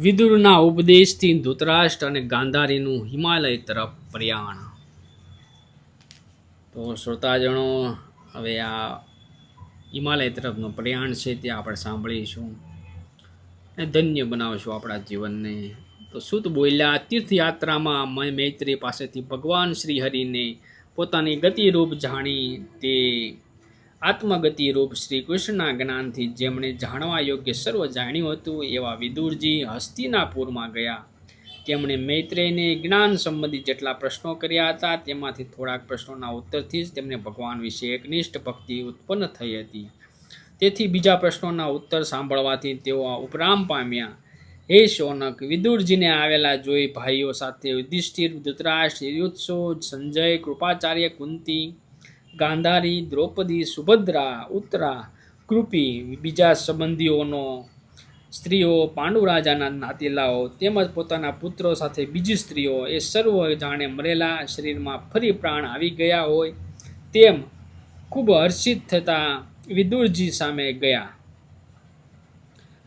વિદુરના ઉપદેશથી ધૃતરાષ્ટ્ર અને ગાંધારીનું હિમાલય તરફ પ્રયાણ. તો શ્રોતાજણો, હવે આ હિમાલય તરફનું પ્રયાણ છે તે આપણે સાંભળીશું. અને ધન્ય બનાવશું આપણા જીવનને. તો સુત બોલ્યા, તીર્થયાત્રામાં મય મૈત્રી પાસેથી ભગવાન શ્રી હરિને પોતાની ગતિરૂપ જાણી તે આત્મગતિ રૂપ શ્રી કૃષ્ણના જ્ઞાનથી જેમણે જાણવા યોગ્ય સર્વ જાણ્યું હતું એવા વિદુરજી હસ્તિનાપુરમાં ગયા. તેમણે મૈત્રેયને જ્ઞાન સંબંધી જેટલા પ્રશ્નો કર્યા હતા તેમાંથી થોડાક પ્રશ્નોના ઉત્તરથી જ તેમને ભગવાન વિશે એકનિષ્ઠ ભક્તિ ઉત્પન્ન થઈ હતી. તેથી બીજા પ્રશ્નોના ઉત્તર સાંભળવાથી તેઓ ઉપરામ પામ્યા. હે શૌનક, વિદુરજીને આવેલા જોઈ ભાઈઓ સાથે યુધિષ્ઠિર, ધૃતરાષ્ટ્ર યુત્સો સંજય, કૃપાચાર્ય, કુંતી ગાંધારી, દ્રૌપદી, સુભદ્રા, ઉત્તરા, કૃપી બીજા સંબંધીઓનો, સ્ત્રીઓ પાંડુ રાજાના નાતીલાઓ તેમજ પોતાના પુત્રો સાથે બીજી સ્ત્રીઓ એ સર્વ જાણે મરેલા શરીરમાં ફરી પ્રાણ આવી ગયા હોય તેમ ખૂબ હર્ષિત થતા વિદુરજી સામે ગયા.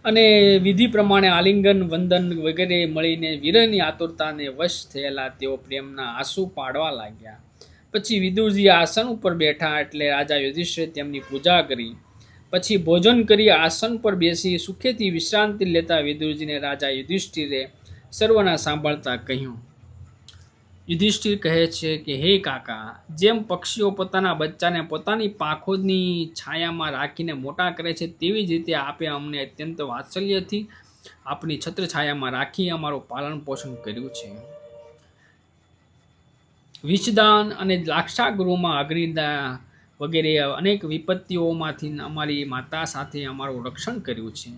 અને વિધિ પ્રમાણે આલિંગન, વંદન વગેરે મળીને વીરની આતુરતાને વશ થયેલા તેઓ પ્રેમના આંસુ પાડવા લાગ્યા. પછી વિદુરજી આસન ઉપર બેઠા એટલે રાજા યુધિષ્ઠિરે તેમની પૂજા કરી. પછી ભોજન કરી આસન પર બેસી સુખેથી વિશ્રાંતિ લેતા વિદુરજીને રાજા યુધિષ્ઠિરે સર્વના સાંભળતા કહ્યું. યુધિષ્ઠિર કહે છે કે, હે કાકા, જેમ પક્ષીઓ પોતાના બચ્ચાને પોતાની પાંખોની છાયામાં રાખીને મોટા કરે છે, તેવી જ રીતે આપે અમને અત્યંત વાત્સલ્યથી આપની છત્રછાયામાં રાખી અમારું પાલન પોષણ કર્યું છે. વિષદાન અને લાક્ષાગૃહમાં અગ્નિદા વગેરે અનેક વિપત્તિઓમાંથી અમારી માતા સાથે અમારું રક્ષણ કર્યું છે.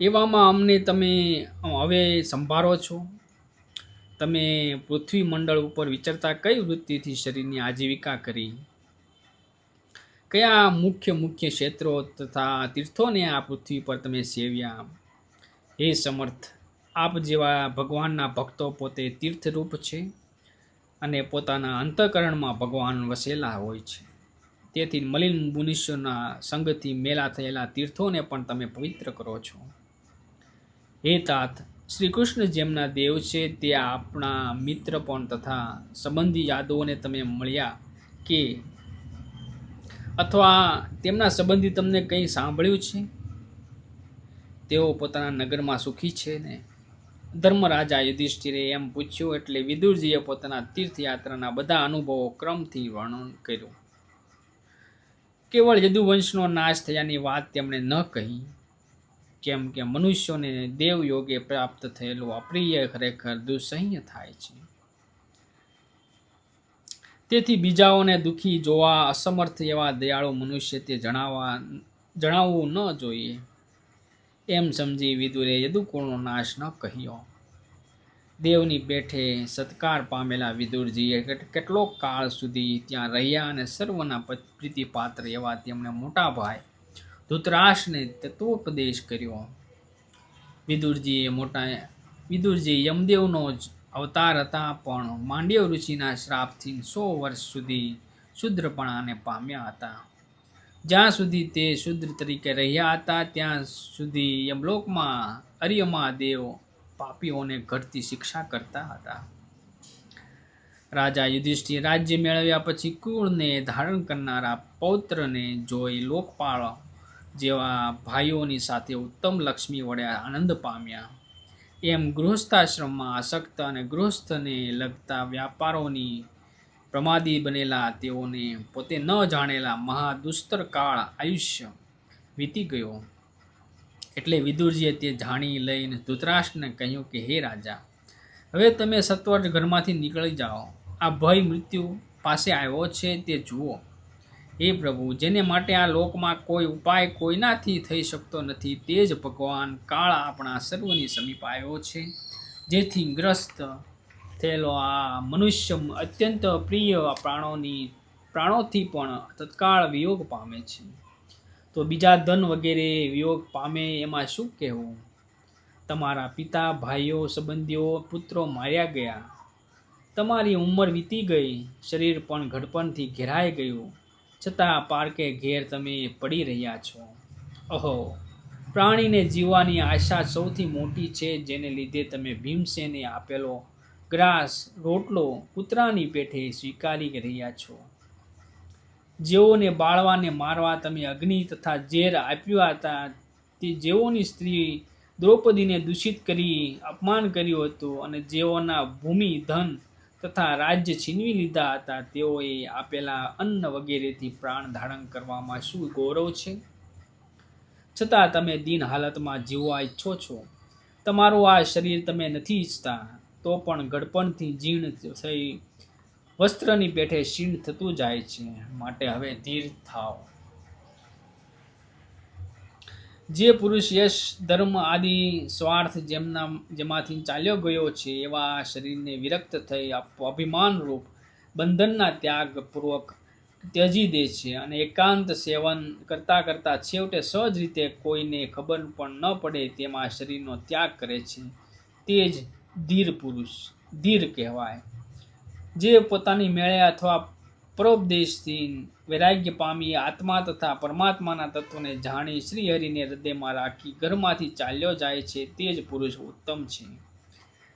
એવામાં અમને તમે હવે સંભાળો છો. તમે પૃથ્વી મંડળ ઉપર વિચરતા કઈ વૃત્તિથી શરીરની આજીવિકા કરી? કયા મુખ્ય મુખ્ય ક્ષેત્રો તથા તીર્થોને આ પૃથ્વી પર તમે સેવ્યા? હે સમર્થ આપ જેવા ભગવાનના ભક્તો પોતે તીર્થરૂપ છે અને પોતાના અંતઃકરણમાં ભગવાન વસેલા હોય છે. તેથી મલિન મુનિષ્યોના સંગથી મેલા થયેલા તીર્થોને પણ તમે પવિત્ર કરો છો. હે તાત, શ્રી કૃષ્ણ જેમના દેવ છે તે આપણા મિત્ર પણ તથા સંબંધી યાદવોને તમે મળ્યા કે અથવા તેમના સંબંધી તમને કંઈ સાંભળ્યું છે? તેઓ પોતાના નગરમાં સુખી છે ને? ધર્મરાજા યુધિષ્ઠિરે એમ પૂછ્યું એટલે વિદુરજીએ પોતાના તીર્થયાત્રાના બધા અનુભવો ક્રમથી વર્ણન કર્યું. કેવળ યદુવંશનો નાશ થયાની વાત તેમણે ન કહી. કેમ કે મનુષ્યોને દેવ યોગે પ્રાપ્ત થયેલું અપ્રિય ખરેખર દુઃસહ્ય થાય છે. તેથી બીજાઓને દુઃખી જોવા અસમર્થ એવા દયાળુ મનુષ્ય તે જણાવવા જણાવવું ન જોઈએ. એમ સમજી વિદુરે યદુકુળનો નાશ ન કહ્યો. દેવની પેઠે સત્કાર પામેલા વિદુરજીએ કેટલો કાળ સુધી ત્યાં રહ્યા અને સર્વના પ્રીતિપાત્ર એવા તેમણે મોટા ભાઈ ધૃતરાષ્ટ્રને તત્વોપદેશ કર્યો. વિદુરજીએ મોટા વિદુરજી યમદેવનો જ અવતાર હતા, પણ માંડ્ય ઋષિના શ્રાપથી સો વર્ષ સુધી શુદ્રપણાને પામ્યા હતા. જ્યાં સુધી તે શુદ્ર તરીકે રહ્યા હતા, ત્યાં સુધી યમલોકમાં અર્યમાદેવ પાપીઓને ઘટતી શિક્ષા કરતા હતા. રાજા યુધિષ્ઠિર રાજ્ય મેળવ્યા પછી કુળને ધારણ કરનારા પૌત્રને જોઈ લોકપાળ જેવા ભાઈઓની સાથે ઉત્તમ લક્ષ્મી વડે આનંદ પામ્યા. એમ ગૃહસ્થાશ્રમમાં આસક્ત અને ગૃહસ્થને લગતા વ્યાપારોની પ્રમાદી બનેલા, તેઓને પોતે ન જાણેલા મહાદુસ્તર કાળ આયુષ્ય વીતી ગયો. એટલે વિદુરજીએ તે જાણી લઈને ધૃતરાષ્ટ્રને કહ્યું કે, હે રાજા, હવે તમે સત્વર ઘરમાંથી નીકળી જાઓ. આ ભય મૃત્યુ પાસે આવ્યો છે તે જુઓ. હે પ્રભુ, જેને માટે આ લોકમાં કોઈ ઉપાય કોઈનાથી થઈ શકતો નથી, તે જ ભગવાન કાળ આપણા સર્વની સમીપ આવ્યો છે, જેથી ગ્રસ્ત થયેલો આ મનુષ્ય અત્યંત પ્રિય પ્રાણોની પ્રાણોથી પણ તત્કાળ વિયોગ પામે છે. તો બીજા ધન વગેરે વિયોગ પામે એમાં શું કહેવું? તમારા પિતા, ભાઈઓ, સંબંધીઓ, પુત્રો માર્યા ગયા. તમારી ઉંમર વીતી ગઈ, શરીર પણ ઘડપણથી ઘેરાઈ ગયું. છતાં પારકે ઘેર તમે પડી રહ્યા છો. અહો, પ્રાણીને જીવવાની આશા સૌથી મોટી છે જેને લીધે તમે ભીમસેને આપેલો ગ્રાસ, રોટલો, કૂતરાની પેઠે સ્વીકારી રહ્યા છો. જેઓને બાળવાને મારવા તમે અગ્નિ તથા ઝેર આપ્યા હતા, તે જેઓની સ્ત્રી દ્રૌપદીને દૂષિત કરી, અપમાન કર્યું હતું અને જેઓના ભૂમિ, ધન તથા રાજ્ય છીનવી લીધા હતા, તેઓએ આપેલા અન્ન વગેરેથી પ્રાણ ધારણ કરવામાં શું ગૌરવ છે? છતાં તમે દિન હાલતમાં જીવવા ઈચ્છો છો. તમારું આ શરીર તમે નથી ઈચ્છતા. તો પણ ગડપણથી જીર્ણ થઈ વસ્ત્રની પેઠે ક્ષીણ થતું જાય છે. માટે હવે ધીર થાવ. જે પુરુષ યશ, ધર્મ આદિ, સ્વાર્થ જેમના, જેમાંથી ચાલ્યો ગયો છે, એવા શરીરને વિરક્ત થઈ અભિમાન અભિમાનરૂપ બંધનના ત્યાગપૂર્વક ત્યજી દે છે અને એકાંત સેવન કરતાં કરતાં છેવટે સહજ રીતે કોઈને ખબર પણ ન પડે તેમાં શરીરનો ત્યાગ કરે છે. તે જ ધીર પુરુષ, ધીર કહેવાય. જે પોતાની મેળે અથવા પરોપદેશથી વૈરાગ્ય પામી આત્મા તથા પરમાત્માના તત્વને જાણી શ્રીહરિને હૃદયમાં રાખી ઘરમાંથી ચાલ્યો જાય છે તે જ પુરુષ ઉત્તમ છે.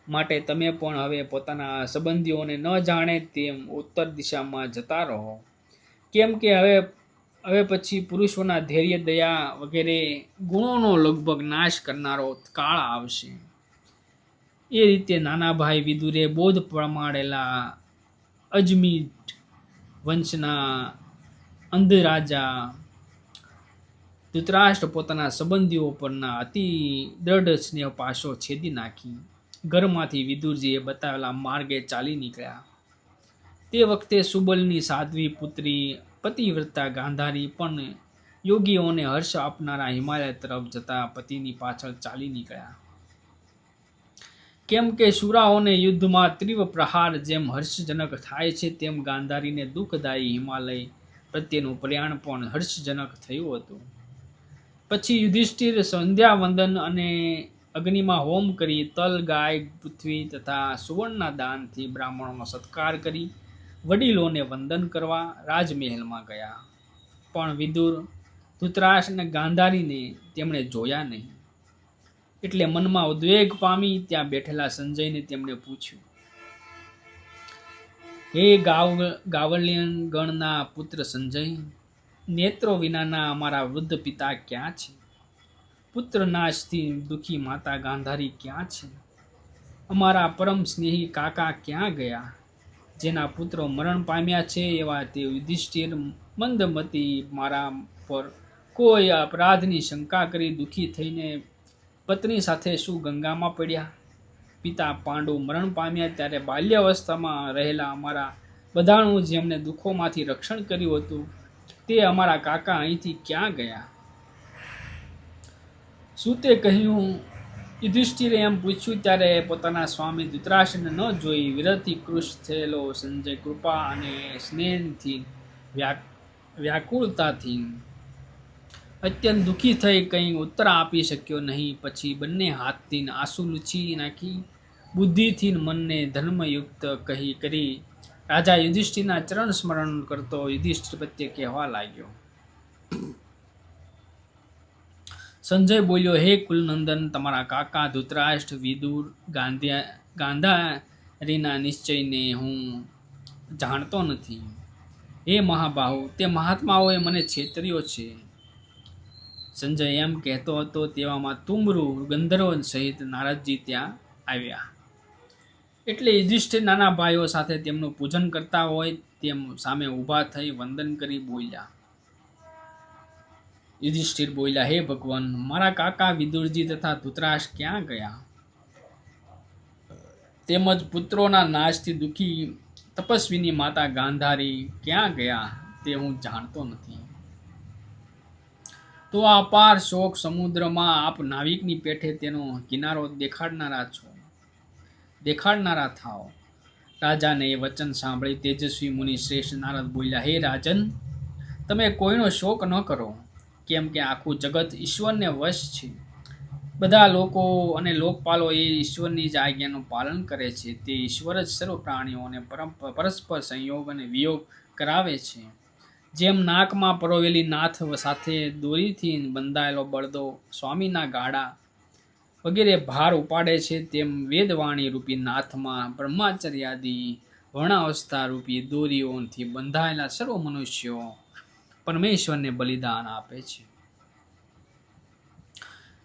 માટે તમે પણ હવે પોતાના સંબંધીઓને ન જાણે તેમ ઉત્તર દિશામાં જતા રહો. કેમ કે હવે હવે પછી પુરુષોના ધૈર્ય, દયા વગેરે ગુણોનો લગભગ નાશ કરનારો કાળ આવશે. એ રીતે નાના ભાઈ વિદુરે બોધ પ્રમાણેલા અજમીટ વંશના અંધ રાજા ધૃતરાષ્ટ્ર પોતાના સંબંધીઓ પરના અતિ દ્રઢ સ્નેહ પાશો છેદી નાખી. ઘરમાંથી વિદુરજીએ બતાવેલા માર્ગે ચાલી નીકળ્યા. તે વખતે સુબલની સાધ્વી પુત્રી પતિવ્રતા ગાંધારી પણ યોગીઓને હર્ષ આપનારા હિમાલય તરફ જતા પતિની પાછળ ચાલી નીકળ્યા. કેમ કે શુરાઓને યુદ્ધમાં તીવ્ર પ્રહાર જેમ હર્ષજનક થાય છે, તેમ ગાંધારીને દુઃખદાયી હિમાલય પ્રત્યેનું પ્રયાણ પણ હર્ષજનક થયું હતું. પછી યુધિષ્ઠિર સંધ્યા વંદન અને અગ્નિમાં હોમ કરી તલ, ગાય, પૃથ્વી તથા સુવર્ણના દાનથી બ્રાહ્મણોનો સત્કાર કરી વડીલોને વંદન કરવા રાજમહેલમાં ગયા. પણ વિદુર ધૃતરાશ અને ગાંધારીને તેમણે જોયા નહીં. એટલે મનમાં ઉદ્વેગ પામી ત્યાં બેઠેલા સંજયને તેમણે પૂછ્યું, હે ગાવ ગાવલિયન ગણના પુત્ર સંજય, નેત્રો વિનાના અમારા વૃદ્ધ પિતા ક્યાં છે? પુત્ર નાશથી દુઃખી માતા ગાંધારી ક્યાં છે? અમારા પરમ સ્નેહી કાકા ક્યાં ગયા? જેના પુત્રો મરણ પામ્યા છે એવા તે યુધિષ્ઠિર મંદમતી મારા પર કોઈ અપરાધની શંકા કરી દુઃખી થઈને પત્ની સાથે શું ગંગામાં પડ્યા. પિતા પાંડુ મરણ પામ્યા ત્યારે બાલ્યાવસ્થામાં રહેલા અમારા બધાનું જેમને દુઃખોમાંથી રક્ષણ કર્યું હતું, તે અમારા કાકા અહીંથી ક્યાં ગયા? શું તે કહ્યું? યુધિષ્ઠિરે એમ પૂછ્યું ત્યારે પોતાના સ્વામી ધૃતરાષ્ટ્રને ન જોઈ વિરહથી કૃશ થયેલો સંજય કૃપા અને સ્નેહથી વ્યા, વ્યાકુળતાથી અત્યંત દુઃખી થઈ કંઈ ઉત્તર આપી શક્યો નહીં. પછી બંને હાથથી આંસુ લૂછી નાખી બુદ્ધિથી મનને ધર્મયુક્ત કહી કરી, રાજા યુધિષ્ઠિરના ચરણ સ્મરણ કરતો યુધિષ્ઠિર પ્રત્યે કહેવા લાગ્યો. સંજય બોલ્યો, હે કુલનંદન, તમારા કાકા ધૃતરાષ્ટ્ર, વિદુર, ગાંધ્યા, ગાંધારીના નિશ્ચયને હું જાણતો નથી. હે મહાબાહુ, તે મહાત્માઓએ મને છેતર્યો છે. સંજય એમ કહેતો હતો તેવામાં તુમરુ ગંધર્વ સહિત નારદજી ત્યાં આવ્યા. એટલે યુધિષ્ઠિર નાના ભાઈઓ સાથે તેમનું પૂજન કરતા હોય તેમ સામે ઊભા થઈ વંદન કરી બોલ્યા. યુધિષ્ઠિર બોલ્યા, હે ભગવાન, મારા કાકા વિદુરજી તથા ધૂતરાશ ક્યાં ગયા? તેમજ પુત્રોના નાશથી દુઃખી તપસ્વીની માતા ગાંધારી ક્યાં ગયા તે હું જાણતો નથી. તો આ અપાર શોક સમુદ્રમાં આપ નાવિકની પેઠે તેનો કિનારો દેખાડનારા છો. દેખાડનારા થાઓ. રાજાને એ વચન સાંભળી તેજસ્વી મુનિ શ્રેષ્ઠ નારદ બોલ્યા, હે રાજન, તમે કોઈનો શોક ન કરો, કેમ કે આખું જગત ઈશ્વરને વશ છે. બધા લોકો અને લોકપાલો એ ઈશ્વરની જ આજ્ઞાનું પાલન કરે છે. તે ઈશ્વર જ સર્વ પ્રાણીઓને પરસ્પર સંયોગ અને વિયોગ કરાવે છે. જેમ નાકમાં પરોવેલી નાથ સાથે દોરીથી બંધાયેલો બળદો સ્વામીના ગાડા વગેરે ભાર ઉપાડે છે, તેમ વેદવાણી રૂપી નાથમાં બ્રહ્માચર્યાદી વર્ણાવસ્થા રૂપી દોરીઓથી બંધાયેલા સર્વ મનુષ્યો પરમેશ્વરને બલિદાન આપે છે.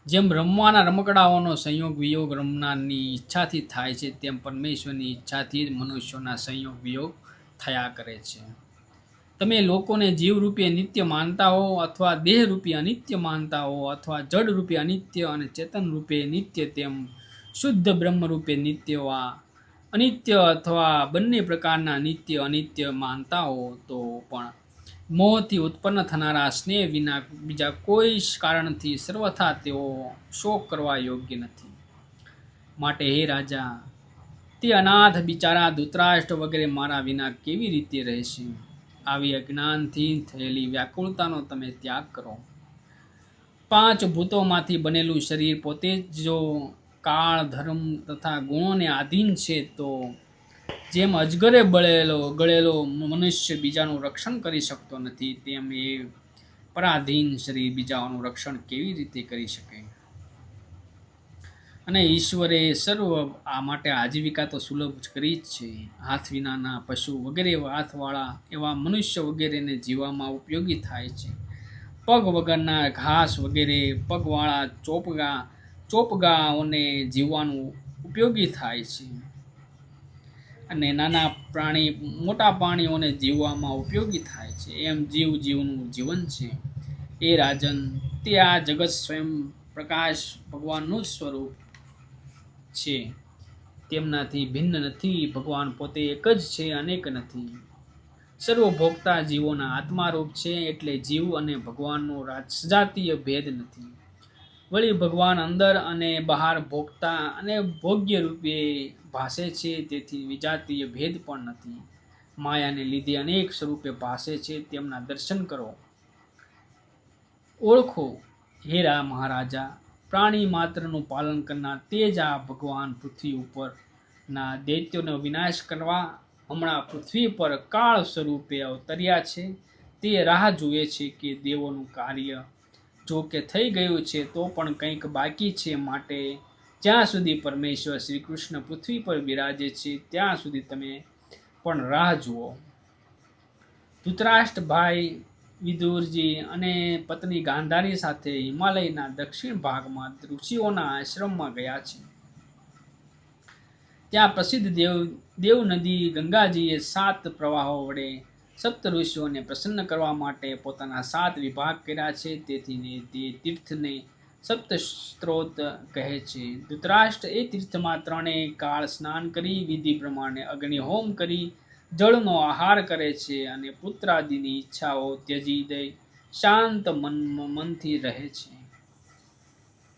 જેમ રમવાના રમકડાઓનો સંયોગ વિયોગ રમનારની ઈચ્છાથી થાય છે, તેમ પરમેશ્વરની ઈચ્છાથી જ મનુષ્યોના સંયોગ વિયોગ થયા કરે છે. તમે લોકોને જીવરૂપે નિત્ય માનતા હો અથવા દેહરૂપી અનિત્ય માનતા હો અથવા જડ રૂપે અનિત્ય અને ચેતન રૂપે નિત્ય તેમ શુદ્ધ બ્રહ્મ રૂપે નિત્ય વા અનિત્ય અથવા બંને પ્રકારના નિત્ય અનિત્ય માનતા હો તો પણ મોહથી ઉત્પન્ન થનારા સ્નેહ વિના બીજા કોઈ કારણથી સર્વથા તેઓ શોક કરવા યોગ્ય નથી. માટે હે રાજા, તે અનાથ બિચારા ધૂતરાષ્ટ્ર વગેરે મારા વિના કેવી રીતે રહેશે? આવી અજ્ઞાનથી થયેલી વ્યાકુળતાનો તમે ત્યાગ કરો. પાંચ ભૂતોમાંથી બનેલું શરીર પોતે જ જો કાળ, ધર્મ તથા ગુણોને આધીન છે, તો જેમ અજગરે બળેલો, ગળેલો મનુષ્ય બીજાનું રક્ષણ કરી શકતો નથી, તેમ એ પરાધીન શરીર બીજાઓનું રક્ષણ કેવી રીતે કરી શકે? અને ઈશ્વરે સર્વ આ માટે આજીવિકા તો સુલભ જ કરી જ છે. હાથ વિનાના પશુ વગેરે હાથવાળા એવા મનુષ્ય વગેરેને જીવવામાં ઉપયોગી થાય છે. પગ વગરના ઘાસ વગેરે, પગવાળા ચોપગા, ચોપગાઓને જીવવાનું ઉપયોગી થાય છે. અને નાના પ્રાણી, મોટા પ્રાણીઓને જીવવામાં ઉપયોગી થાય છે. એમ જીવ જીવનું જીવન છે. એ રાજન, તે આ જગત સ્વયં પ્રકાશ ભગવાનનું જ સ્વરૂપ છે. તેમનાથી ભિન્ન નથી, ભગવાન પોતે એક જ છે, અનેક નથી. સર્વભોગતા જીવોના આત્મારૂપ છે, એટલે જીવ અને ભગવાનનો સજાતીય ભેદ નથી. વળી ભગવાન અંદર અને બહાર ભોગતા અને ભોગ્ય રૂપે ભાસે છે, તેથી વિજાતીય ભેદ પણ નથી. માયાને લીધે અનેક સ્વરૂપે ભાસે છે, તેમના દર્શન કરો. ઓળખો હેરા મહારાજા પ્રાણી માત્રનું પાલન કરનાર તે જ આ ભગવાન પૃથ્વી ઉપરના દૈત્યોનો વિનાશ કરવા હમણાં પૃથ્વી પર કાળ સ્વરૂપે અવતર્યા છે. તે રાહ જુએ છે કે દેવોનું કાર્ય જો કે થઈ ગયું છે તો પણ કંઈક બાકી છે માટે. જ્યાં સુધી પરમેશ્વર શ્રી કૃષ્ણ પૃથ્વી પર બિરાજે છે, ત્યાં સુધી તમે પણ રાહ જુઓ. ધૃતરાષ્ટ્રભાઈ વિદુરજી અને પત્ની ગાંધારી સાથે હિમાલયના દક્ષિણ ભાગમાં ઋષિઓના આશ્રમમાં ગયા છે. ત્યાં પ્રસિદ્ધ દેવ દેવ નદી ગંગાજીએ સાત પ્રવાહો વડે સપ્ત ઋષિઓને પ્રસન્ન કરવા માટે પોતાના સાત વિભાગ કર્યા છે. તેથી તે તીર્થને સપ્ત સ્ત્રોત કહે છે. ધૃતરાષ્ટ્ર એ તીર્થમાં ત્રણેય કાળ સ્નાન કરી, વિધિ પ્રમાણે અગ્નિહોમ કરી જળનો આહાર કરે છે અને પુત્રાદિની ઈચ્છાઓ ત્યજી દઈ શાંત મન મનથી રહે છે.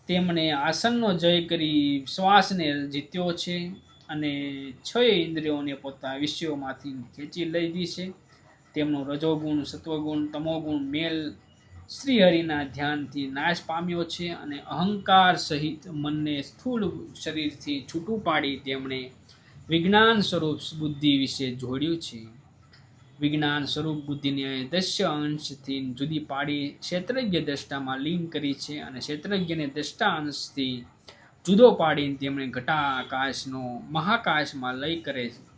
તેમણે આસનનો જય કરી શ્વાસને જીત્યો છે અને છ ઇન્દ્રિયોને પોતા વિષયોમાંથી ખેંચી લીધી છે. તેમનો રજોગુણ, સત્વગુણ, તમોગુણ, મેલ, શ્રીહરિના ધ્યાનથી નાશ પામ્યો છે અને અહંકાર સહિત મનને સ્થૂળ શરીરથી છૂટું પાડી તેમણે વિજ્ઞાન સ્વરૂપ બુદ્ધિ વિશે જોડ્યું છે. વિજ્ઞાન સ્વરૂપ બુદ્ધિને દશ્ય અંશથી જુદી પાડી ક્ષેત્રજ્ઞ દ્રષ્ટામાં લીન કરી છે અને ક્ષેત્રજ્ઞને દ્રષ્ટા અંશથી જુદો પાડીને તેમણે ઘટાકાશનો મહાકાશમાં લય કરે છે.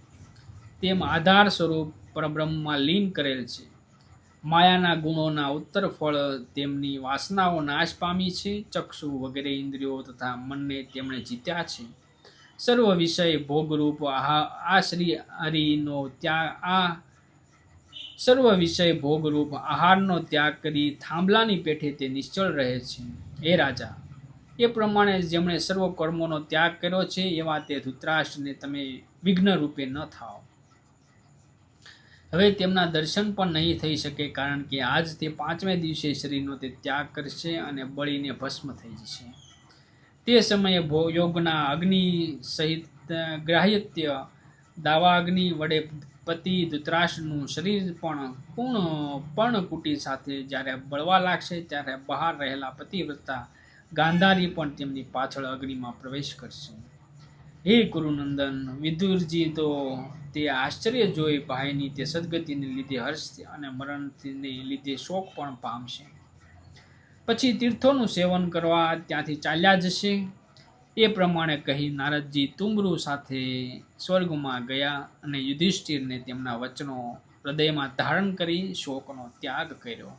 તેમ આધાર સ્વરૂપ પરબ્રહ્મમાં લીન કરેલ છે. માયાના ગુણોના ઉત્તર ફળ તેમની વાસનાઓ નાશ પામી છે. ચક્ષુ વગેરે ઇન્દ્રિયો તથા મનને તેમણે જીત્યા છે. સર્વ વિષય ભોગરૂપ આ શ્રી હરિનો ત્યાગ, આ સર્વ વિષય ભોગરૂપ આહારનો ત્યાગ કરી થાંભલાની પેઠે તે નિશ્ચળ રહે છે. હે રાજા, એ પ્રમાણે જેમણે સર્વ કર્મોનો ત્યાગ કર્યો છે, એવા તે ધૃતરાષ્ટ્રને તમે વિઘ્ન રૂપે ન થાઓ. હવે તેમના દર્શન પણ નહીં થઈ શકે કારણ કે આજ તે પાંચમે દિવસે શરીરનો તે ત્યાગ કરશે અને બળીને ભસ્મ થઈ જશે. તે સમયે ભો યોગના અગ્નિ સહિત ગ્રાહ્યત્ય દાવાગ્નિ વડે પતિ ધૃતરાષ્ટ્રનું શરીર પણ પૂર્ણ પર્ણકુટી સાથે જ્યારે બળવા લાગશે ત્યારે બહાર રહેલા પતિવ્રતા ગાંધારી પણ તેમની પાછળ અગ્નિમાં પ્રવેશ કરશે. હે કુરુનંદન વિદુરજી, તો તે આશ્ચર્ય જોઈ ભાઈની તે સદગતિને લીધે હર્ષ અને મરણને લીધે શોક પણ પામશે. પછી તીર્થોનું સેવન કરવા ત્યાંથી ચાલ્યા જશે. એ પ્રમાણે કહી નારદજી તુમરુ સાથે સ્વર્ગમાં ગયા અને યુધિષ્ઠિરને તેમના વચનો હૃદયમાં ધારણ કરી શોકનો ત્યાગ કર્યો.